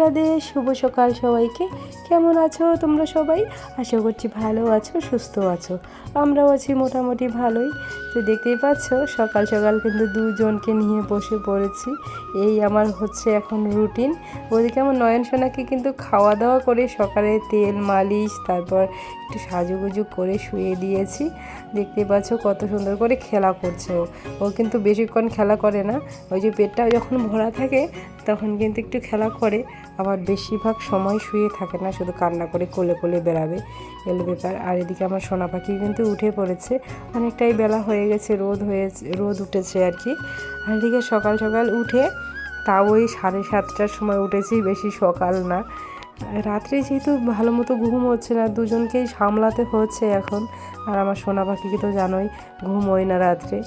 রাধে শুভ সকাল সবাইকে। কেমন আছো তোমরা সবাই? আশা করছি ভালো আছো, সুস্থ আছো। আমরাও আছি মোটামুটি ভালোই। তো দেখতেই পাচ্ছ, সকাল সকাল কিন্তু দুজনকে নিয়ে বসে পড়েছি। এই আমার হচ্ছে এখন রুটিন। ওদিকে আমার নয়ন সোনাকে কিন্তু খাওয়া দাওয়া করে সকালে তেল, মালিশ, তারপর একটু সাজুগুজু করে শুয়ে দিয়েছি। দেখতে পাচ্ছ কত সুন্দর করে খেলা করছে ও। ও কিন্তু বেশিক্ষণ খেলা করে না। ওই যে পেটটা যখন ভরা থাকে, তখন কিন্তু একটু খেলা করে। আবার বেশিরভাগ সময় শুয়ে থাকে না, শুধু কান্না করে কোলে কোলে বেড়াবে। এলো ব্যাপার। আর এদিকে আমার সোনা পাখি কিন্তু উঠে পড়েছে। অনেকটাই বেলা হয়ে গেছে, রোদ হয়েছে, রোদ উঠেছে আর কি। আর এদিকে সকাল সকাল উঠে তাও ওই সাড়ে সাতটার সময় উঠেছি, বেশি সকাল না। রাত্রে যেহেতু ভালো মতো ঘুম হচ্ছে না, দুজনকেই সামলাতে হচ্ছে এখন। আর আমার সোনা পাখিকে তো জানোই ঘুম হয় না রাত্রে।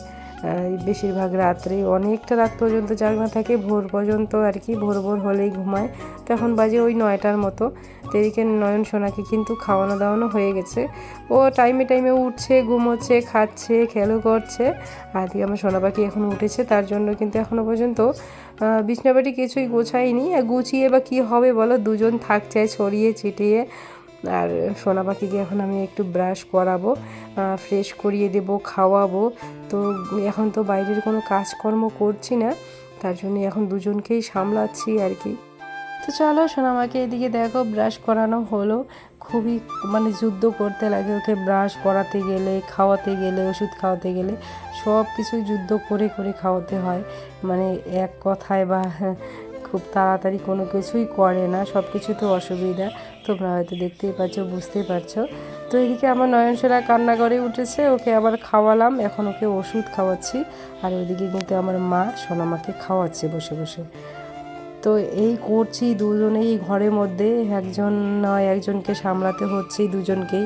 বেশিরভাগ রাত্রে অনেকটা রাত পর্যন্ত জাগনা থাকে ভোর পর্যন্ত আর কি ভোর ভোর হলেই ঘুমায়। তখন বাজে ওই নয়টার মতো। তো এদিকে নয়ন সোনাকে কিন্তু খাওয়ানো দাওয়ানো হয়ে গেছে। ও টাইমে টাইমে উঠছে ঘুমোচ্ছে খাচ্ছে খেলো করছে। আর এদিকে আমার সোনা পাখি এখন উঠেছে তার জন্য কিন্তু এখনও পর্যন্ত আহ, বিছনাবাটি কিছুই গোছাইনি আর গুছিয়ে বা কী হবে বলো দুজন থাকছে ছড়িয়ে ছিটিয়ে। আর সোনা পাখিকে এখন আমি একটু ব্রাশ করাবো ফ্রেশ করিয়ে দেব, খাওয়াবো। তো এখন তো বাইরের কোনো কাজকর্ম করছি না, তার জন্য এখন দুজনকেই সামলাচ্ছি আর কি। তো চলো সোনামাকে এদিকে দেখো ব্রাশ করানো হলো। খুবই মানে যুদ্ধ করতে লাগে ওকে ব্রাশ করাতে গেলে, খাওয়াতে গেলে, ওষুধ খাওয়াতে গেলে। সব কিছু যুদ্ধ করে করে খাওয়াতে হয়। মানে এক কথায় বা খুব তাড়াতাড়ি কোনো কিছুই করে না সব কিছু তো অসুবিধা। তোমরা হয়তো দেখতেই পাচ্ছ, বুঝতেই পারছ। তো এদিকে আমার নয়নসেরা কান্না করে উঠেছে, ওকে আবার খাওয়ালাম, এখন ওকে ওষুধ খাওয়াচ্ছি। আর ওইদিকে কিন্তু আমার মা সোনামাকে খাওয়াচ্ছে বসে বসে। তো এই করছি দুজনেই ঘরের মধ্যে, একজন নয়, একজনকে সামলাতে হচ্ছেই দুজনকেই।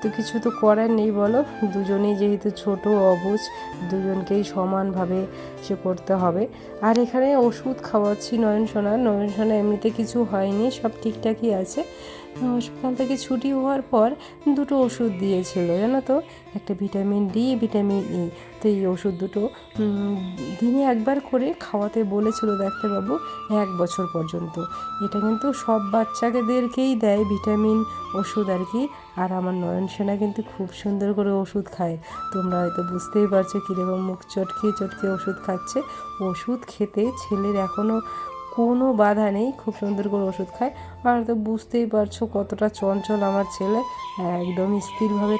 তো কিছু তো করার নেই, বলো। দুজনেই যেহেতু ছোট অবুঝ দুজনকেই সমানভাবে সে করতে হবে। আর এখানে ওষুধ খাওয়াচ্ছি নয়ন সোনা। নয়ন সোনা এমনিতে কিছু হয়নি, সব ঠিকঠাকই আছে। হসপিটাল থেকে ছুটি হওয়ার পর দুটো ওষুধ দিয়েছিল, জানো তো? একটা ভিটামিন ডি, ভিটামিন ই। তো এই ওষুধ দুটো দিনে একবার করে খাওয়াতে বলেছিল ডাক্তারবাবু, এক বছর পর্যন্ত। এটা কিন্তু সব বাচ্চাদেরকেই দেয় ভিটামিন ওষুধ আর কি। আর আমার নয়ন সেনা কিন্তু খুব সুন্দর করে ওষুধ খায়। তোমরা হয়তো বুঝতেই পারছ কীরকম মুখ চটকে চটকে ওষুধ খাচ্ছে। ওষুধ খেতে ছেলের এখনও কোনো বাধা নেই, খুব সুন্দর করে ওষুধ খায়। আর তো বুঝতেই পারছ কতটা চঞ্চল আমার ছেলে। একদম স্থিরভাবে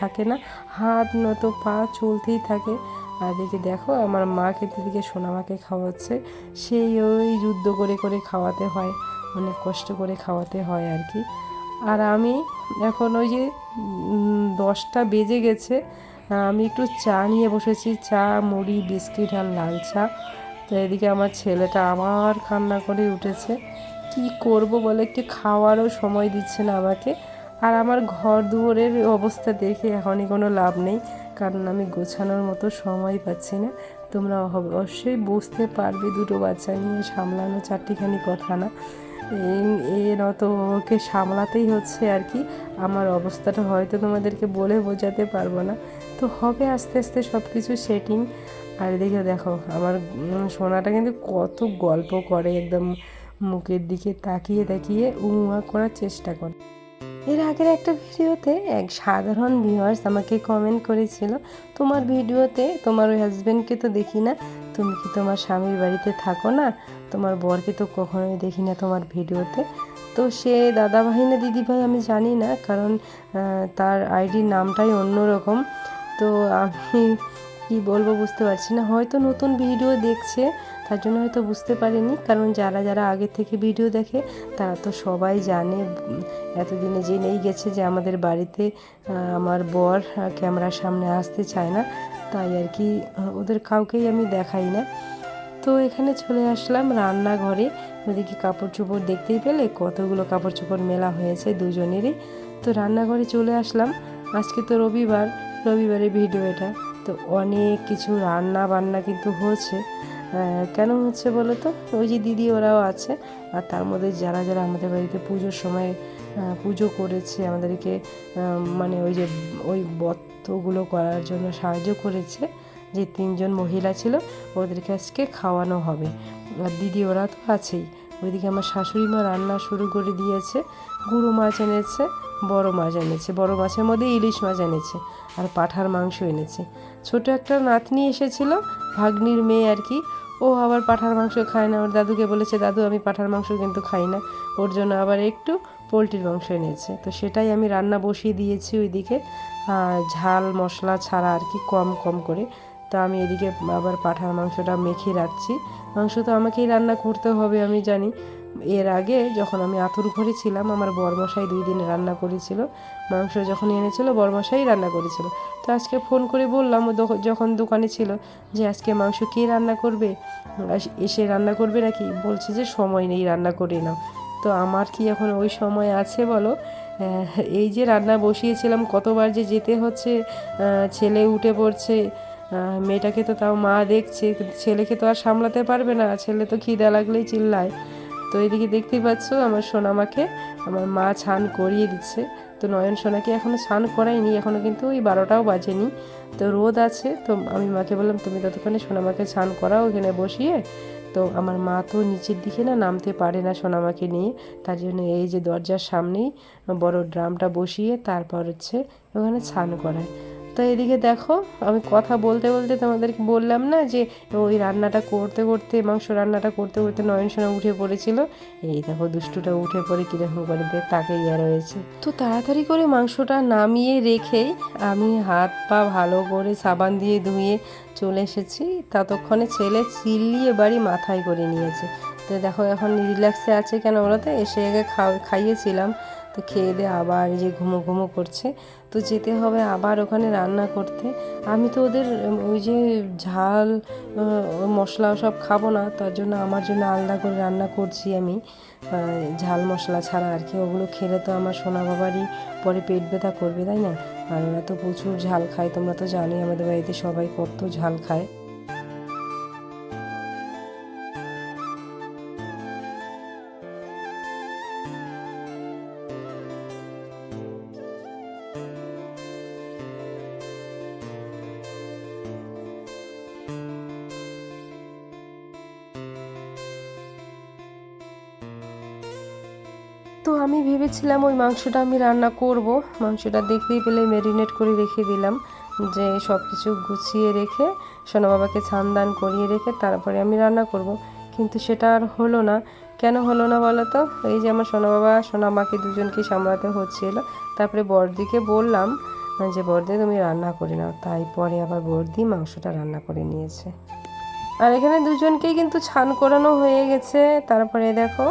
থাকে না, হাত নত, পা চলতেই থাকে। আর দেখে দেখো, আমার মাকে দিদিকে সোনামাকে খাওয়াচ্ছে। সেই ওই যুদ্ধ করে করে খাওয়াতে হয়, অনেক কষ্ট করে খাওয়াতে হয় আর কি। আর আমি এখন ওই যে দশটা বেজে গেছে, আমি একটু চা নিয়ে বসেছি, চা, মুড়ি, বিস্কিট আর লাল চা। তো এদিকে আমার ছেলেটা আবার কান্না করে উঠেছে, কি করব বলে একটু খাওয়ারও সময় দিচ্ছে না আমাকে। আর আমার ঘর দুয়ারের অবস্থা দেখে এখনই কোনো লাভ নেই, কারণ আমি গোছানোর মতো সময় পাচ্ছি না। তোমরা অবশ্যই বুঝতে পারবে দুটো বাচ্চা নিয়ে সামলানো চারটিখানি কথা না। এর অত ওকে সামলাতেই হচ্ছে আর কি। আমার অবস্থাটা হয়তো তোমাদেরকে বলে বোঝাতে পারব না। তো হবে আস্তে আস্তে সব কিছু সেটিং আর এদিকে দেখো, আমার সোনাটা কিন্তু কত গল্প করে, একদম মুখের দিকে তাকিয়ে তাকিয়ে উমা করার চেষ্টা করে। এর আগের একটা ভিডিওতে এক সাধারণ ভিউয়ার্স আমাকে কমেন্ট করেছিল, তোমার ভিডিওতে তোমার ওই হাজব্যান্ডকে তো দেখি না তুমি কি তোমার স্বামীর বাড়িতে থাকো না? তোমার বরকে তো কখনোই দেখি না তোমার ভিডিওতে। তো সে দাদা ভাই না দিদি ভাই আমি জানি না, কারণ তার আইডির নামটাই অন্যরকম। তো আমি কি বলব বুঝতে পারছি না। হয়তো নতুন ভিডিও দেখছে, তার জন্য হয়তো বুঝতে পারিনি, কারণ যারা যারা আগে থেকে ভিডিও দেখে, তারা তো সবাই জানে এতদিনে জেনেই গেছে যে আমাদের বাড়িতে আমার বর ক্যামেরার সামনে আসতে চায় না। তাই আর কি ওদের কাউকেই আমি দেখাই না। তো এখানে চলে আসলাম রান্নাঘরে। ওদিকে কাপড় চোপড় দেখতেই পেলে, কতগুলো কাপড় চোপড় মেলা হয়েছে দুজনেরই। তো রান্নাঘরে চলে আসলাম। আজকে তো রবিবার, রবিবারের ভিডিও এটা। তো অনেক কিছু রান্না বান্না কিন্তু হচ্ছে। কেন হচ্ছে বলো তো? ওই যে দিদি ওরাও আছে। আর তার মধ্যে যারা যারা আমাদের বাড়িতে পুজোর সময় পুজো করেছে, আমাদেরকে মানে ওই যে, ওই বত্তগুলো করার জন্য সাহায্য করেছে যে তিনজন মহিলা ছিল, ওদেরকে আজকে খাওয়ানো হবে। আর দিদি, ওরা তো আছেই। ওইদিকে আমার শাশুড়ি মা রান্না শুরু করে দিয়েছে, গুঁড়ো মাছ এনেছে, বড় মাছ এনেছে, বড় মাছের মধ্যে ইলিশ মাছ এনেছে আর পাঠার মাংস এনেছে। ছোট একটা নাতনি এসেছিল, ভাগ্নির মেয়ে আর কি। ও আবার পাঠার মাংস খায় না, ওর দাদুকে বলেছে, দাদু, আমি পাঠার মাংস কিন্তু খাই না। ওর জন্য আবার একটু পোলট্রির মাংস এনেছে। তো সেটাই আমি রান্না বসিয়ে দিয়েছি ওইদিকে। ঝাল, মশলা ছাড়া আর কি কম কম করে। তো আমি এদিকে আবার পাঠার মাংসটা মেখে রাখছি। মাংস তো আমাকেই রান্না করতে হবে আমি জানি। এর আগে যখন আমি আতুর ঘরে ছিলাম, আমার বরমশাই দুই দিন রান্না করেছিল। মাংস যখন এনেছিল, বরমশাই রান্না করেছিল। তো আজকে ফোন করে বললাম যখন দোকানে ছিল যে আজকে মাংস কে রান্না করবে? এসে রান্না করবে নাকি? বলছে যে, সময় নেই, রান্না করে নাও। তো আমার কি এখন ওই সময় আছে বলো? এই যে রান্না বসিয়েছিলাম, কতবার যে যেতে হচ্ছে ছেলে উঠে পড়ছে মেয়েটাকে তো তাও মা দেখছে ছেলেকে তো আর সামলাতে পারবে না, ছেলে তো খিদা লাগলেই চিল্লায়। তো এদিকে দেখতেই পাচ্ছ আমার সোনামাকে, আমার মা ছান করিয়ে দিচ্ছে। তো নয়ন সোনাকে এখনও স্নান করাইনি এখনও কিন্তু ওই বারোটাও বাজেনি। তো রোদ আছে, তো আমি মাকে বললাম, তুমি ততক্ষণে সোনামাকে স্নান করাও, এখানে বসিয়ে তো আমার মা তো নিচের দিকে না নামতে পারে না সোনামাকে নিয়ে। তার জন্য এই যে দরজার সামনেই বড় ড্রামটা বসিয়ে তারপর হচ্ছে ওখানে স্নান করায়। তো এদিকে দেখো, আমি কথা বলতে বলতে তোমাদেরকে বললাম না যে ওই রান্নাটা করতে করতে, মাংস রান্নাটা করতে করতে নয়ন সোনা উঠে পড়েছিল। এই দেখো দুষ্টুটা উঠে পড়ে কীরকম করে দিয়ে তাকে ইয়ে রয়েছে। তো তাড়াতাড়ি করে মাংসটা নামিয়ে রেখে আমি হাত পা ভালো করে সাবান দিয়ে ধুয়ে চলে এসেছি। ততক্ষণে ছেলে চিল্লিয়ে বাড়ি মাথায় করে নিয়েছে। তো দেখো এখন রিল্যাক্সে আছে কেন বলতে এসে আগে খাইয়েছিলাম। তো খেয়ে দিয়ে আবার যে ঘুমো ঘুমো করছে। তো যেতে হবে আবার ওখানে রান্না করতে। আমি তো ওদের, ওই যে ঝাল মশলা সব খাব না, তার জন্য আমার জন্য আলাদা করে রান্না করছি আমি। ঝাল মশলা ছাড়া আর কি, ওগুলো খেলে তো আমার সোনা বাবারই পরে পেট ব্যথা করবে, তাই না? আর ওরা তো প্রচুর ঝাল খায়, তোমরা তো জানোই আমাদের বাড়িতে সবাই কত ঝাল খায়। তো আমি ভেবেছিলাম ওই মাংসটা আমি রান্না করব। মাংসটা দেখতেই পেলে ম্যারিনেট করে রেখে দিলাম, যে সব কিছু গুছিয়ে রেখে, সোনা বাবাকে ছানদান করিয়ে রেখে তারপরে আমি রান্না করব। কিন্তু সেটা আর হলো না। কেন হলো না বলো তো এই যে আমার সোনা বাবা, সোনা মাকে দুজনকে সামলাতে হচ্ছিল। তারপরে বর্দিকে বললাম যে, বর্দি, তুমি রান্না করে নাও। তাই পরে আবার বর্দি মাংসটা রান্না করে নিয়েছে। আর এখানে দুজনকেই কিন্তু ছান করানো হয়ে গেছে। তারপরে দেখো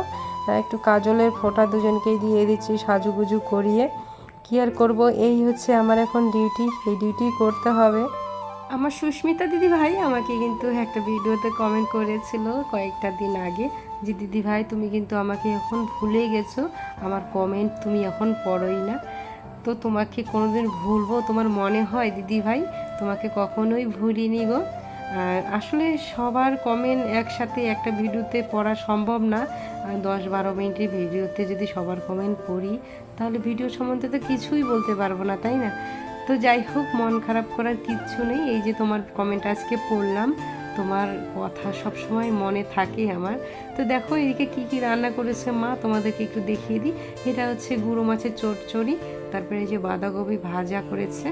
একটু কাজলের ফোঁটা দুজনকেই দিয়ে দিচ্ছি সাজুগুজু করিয়ে। কি আর করব? এই হচ্ছে আমার এখন ডিউটি এই ডিউটি করতে হবে। আমার সুস্মিতা দিদি ভাই আমাকে কিন্তু একটা ভিডিওতে কমেন্ট করেছিল কয়েকটা দিন আগে যে, দিদি ভাই, তুমি কিন্তু আমাকে এখন ভুলে গেছো। আমার কমেন্ট তুমি এখন পড়োই না। তো তোমাকে কোনোদিন ভুলবো? তোমার মনে হয়, দিদি ভাই, তোমাকে কখনোই ভুলিনি গো। আসলে সবার কমেন্ট একসাথে একটা ভিডিওতে পড়া সম্ভব না। দশ বারো মিনিটের ভিডিওতে যদি সবার কমেন্ট পড়ি, তাহলে ভিডিও সম্বন্ধে তো কিছুই বলতে পারব না, তাই না? তো যাই হোক, মন খারাপ করার কিচ্ছু নেই। এই যে তোমার কমেন্ট আজকে পড়লাম, তোমার কথা সব সময় মনে থাকে আমার। তো দেখো, এদিকে কি কি রান্না করেছে মা, তোমাদেরকে একটু দেখিয়ে দিই। এটা হচ্ছে গুঁড়ো মাছের চটচড়ি, তারপরে এই যে বাঁধাকপি ভাজা করেছে।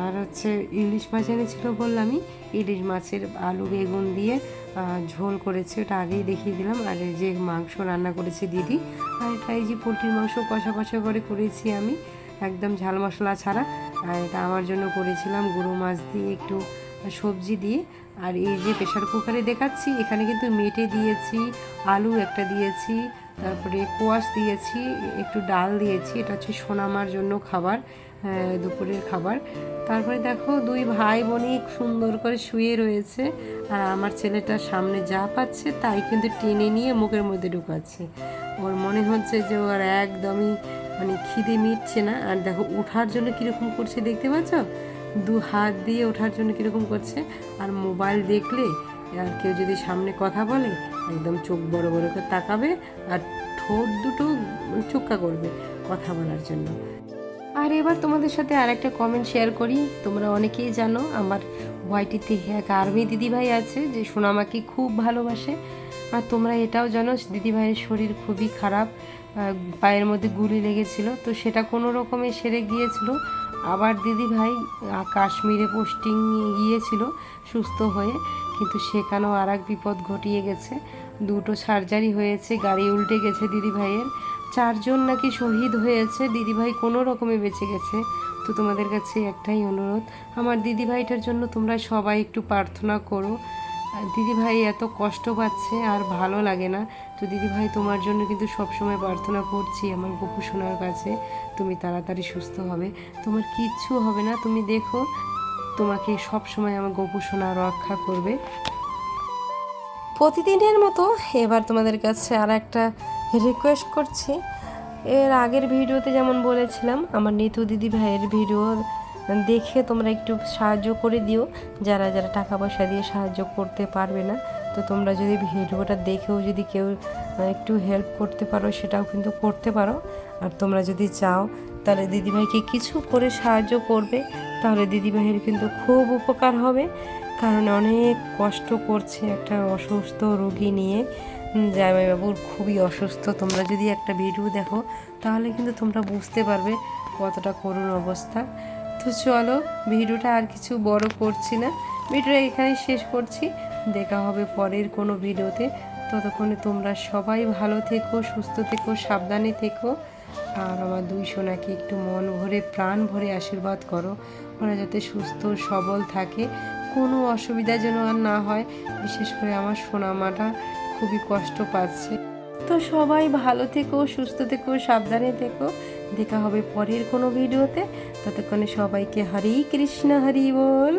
আর হচ্ছে ইলিশ মাছ এনেছিল বললামই ইলিশ মাছের আলু বেগুন দিয়ে ঝোল করেছে, ওটা আগেই দেখিয়ে দিলাম। আর এই যে মাংস রান্না করেছে দিদি, আর এটা এই যে পোলট্রির মাংস কষা কষা করে করেছি আমি, একদম ঝাল মশলা ছাড়া। আর এটা আমার জন্য করেছিলাম গুঁড়ো মাছ দিয়ে একটু সবজি দিয়ে। আর এই যে প্রেশার কুকারে দেখাচ্ছি, এখানে কিন্তু মেটে দিয়েছি, আলু একটা দিয়েছি, তারপরে কোয়াশ দিয়েছি, একটু ডাল দিয়েছি, এটা হচ্ছে সোনামার জন্য খাবার। দুপুরের খাবার। তারপরে দেখো দুই ভাই বোনই সুন্দর করে শুয়ে রয়েছে। আর আমার ছেলেটার সামনে যা পাচ্ছে তাই কিন্তু টেনে নিয়ে মুখের মধ্যে ঢুকাচ্ছে। ওর মনে হচ্ছে যে ওর একদমই মানে খিদে মিটছে না। আর দেখো ওঠার জন্য কীরকম করছে দেখতে পাচ্ছ? দু হাত দিয়ে ওঠার জন্য কীরকম করছে। আর মোবাইল দেখলে আর কেউ যদি সামনে কথা বলে, একদম চোখ বড় বড় করে তাকাবে আর ঠোঁট দুটো চুক্কা করবে কথা বলার জন্য। আর এবার তোমাদের সাথে আর একটা কমেন্ট শেয়ার করি। তোমরা অনেকেই জানো, আমার ওয়াইটিতে এক আর্মি দিদিভাই আছে, যে সোনামাকে খুব ভালোবাসে। আর তোমরা এটাও জানো, দিদিভাইয়ের শরীর খুবই খারাপ পায়ের মধ্যে গুলি লেগেছিল, তো সেটা কোনো রকমে সেরে গিয়েছিল। আবার দিদিভাই কাশ্মীরে পোস্টিং গিয়েছিল সুস্থ হয়ে, কিন্তু সেখানেও আর এক বিপদ ঘটিয়ে গেছে। দুটো সার্জারি হয়েছে, গাড়ি উল্টে গেছে দিদিভাইয়ের। চারজন নাকি শহীদ হয়েছে, দিদিভাই কোনো রকমে বেঁচে গেছে। তো তোমাদের কাছে একটাই অনুরোধ, আমার দিদিভাইটার জন্য তোমরা সবাই একটু প্রার্থনা করো। দিদিভাই এত কষ্ট পাচ্ছে আর ভালো লাগে না। তো দিদিভাই, তোমার জন্য কিন্তু সবসময় প্রার্থনা করছি আমার গপু সোনার কাছে, তুমি তাড়াতাড়ি সুস্থ হবে। তোমার কিচ্ছু হবে না, তুমি দেখো, তোমাকে সব সময় আমার গপু সোনা রক্ষা করবে। প্রতিদিনের মতো এবার তোমাদের কাছে আর একটা রিকোয়েস্ট করছি। এর আগের ভিডিওতে যেমন বলেছিলাম, আমার নিতু দিদি ভাইয়ের ভিডিও দেখে তোমরা একটু সাহায্য করে দিও। যারা যারা টাকা পয়সা দিয়ে সাহায্য করতে পারবে না, তো তোমরা যদি ভিডিওটা দেখেও যদি কেউ একটু হেল্প করতে পারো, সেটাও কিন্তু করতে পারো। আর তোমরা যদি চাও, তাহলে দিদিভাইকে কিছু করে সাহায্য করবে, তাহলে দিদিভাইয়ের কিন্তু খুব উপকার হবে। কারণ অনেক কষ্ট করছে একটা অসুস্থ রোগী নিয়ে। জামাইবাবুর খুবই অসুস্থ। তোমরা যদি একটা ভিডিও দেখো, তাহলে কিন্তু তোমরা বুঝতে পারবে কতটা করুণ অবস্থা। তো চলো ভিডিওটা আর কিছু বড় করছি না। ভিডিওটা এখানে শেষ করছি। দেখা হবে পরের কোনো ভিডিওতে ততক্ষণে তোমরা সবাই ভালো থেকো, সুস্থ থেকো, সাবধানে থেকো। আর আমার দুই সোনাকে একটু মন ভরে, প্রাণ ভরে আশীর্বাদ করো। ওরা যাতে সুস্থ, সবল থাকে। কোনো অসুবিধা যেন আর না হয়। বিশেষ করে আমার সোনামাটা। খুবই কষ্ট পাচ্ছে। তো সবাই ভালো থেকো, সুস্থ থেকো, সাবধানে থেকো। দেখা হবে পরের কোনো ভিডিওতে। ততক্ষণে সবাইকে হরি কৃষ্ণ, হরি বল।